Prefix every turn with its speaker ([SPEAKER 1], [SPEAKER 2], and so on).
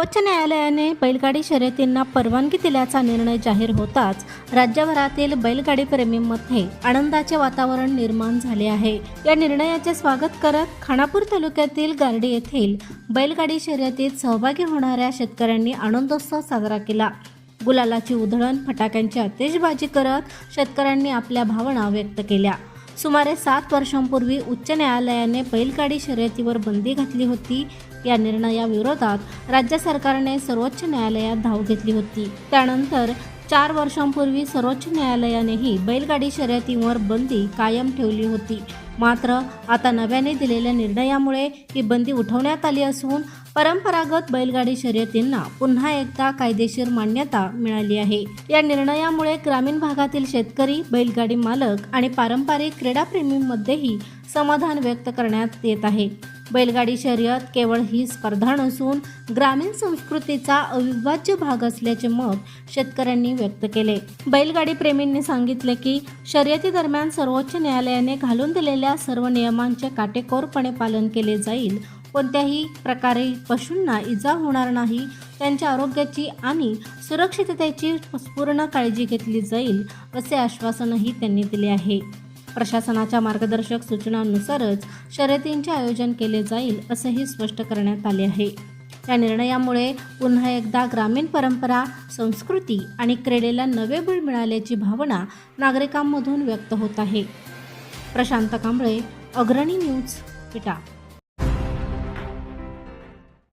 [SPEAKER 1] न्यायालयाने बैलगाडी शर्यतींना परवानगी दिल्याचा निर्णय जाहीर होताच राज्यभरातील बैलगाडीप्रेमींमध्ये आनंदाचे वातावरण निर्माण झाले आहे. या निर्णयाचे स्वागत करत खानापूर तालुक्यातील गार्डी येथील बैलगाडी शर्यतीत सहभागी होणाऱ्या शेतकऱ्यांनी आनंदोत्सव साजरा केला. गुलालाची उधळण फटाक्यांची आतिषबाजी करत शेतकऱ्यांनी आपल्या भावना व्यक्त केल्या. सुमारे सात वर्षांपूर्वी उच्च न्यायालयाने बैलगाडी शर्यतीवर बंदी घातली होती. या निर्णयाविरोधात राज्य सरकारने सर्वोच्च न्यायालयात धाव घेतली होती. त्यानंतर चार वर्षांपूर्वी सर्वोच्च न्यायालयानेही बैलगाडी शर्यतींवर बंदी कायम ठेवली होती. मात्र आता नव्याने दिलेल्या निर्णयामुळे ही बंदी उठवण्यात आली असून परंपरागत बैलगाडी शर्यतींना पुन्हा एकदा कायदेशीर मान्यता मिळाली आहे. या निर्णयामुळे ग्रामीण भागातील शेतकरी बैलगाडी मालक आणि पारंपरिक क्रीडाप्रेमींमध्येही समाधान व्यक्त करण्यात येत आहे. बैलगाडी शर्यत केवळ ही स्पर्धा नसून ग्रामीण संस्कृतीचा अविभाज्य भाग असल्याचे मत शेतकऱ्यांनी व्यक्त केले. बैलगाडी प्रेमींनी सांगितले की शर्यती दरम्यान सर्वोच्च न्यायालयाने घालून दिलेल्या सर्व नियमांचे काटेकोरपणे पालन केले जाईल. कोणत्याही प्रकारे पशूंना इजा होणार नाही त्यांच्या आरोग्याची आणि सुरक्षिततेची पूर्ण काळजी घेतली जाईल असे आश्वासनही त्यांनी दिले आहे. प्रशासनाच्या मार्गदर्शक सूचनांनुसारच शर्यतींचे आयोजन केले जाईल असंही स्पष्ट करण्यात आले आहे. या निर्णयामुळे पुन्हा एकदा ग्रामीण परंपरा संस्कृती आणि क्रीडेला नवे बळ मिळाल्याची भावना नागरिकांमधून व्यक्त होत आहे. प्रशांत कांबळे अग्रणी न्यूज विटा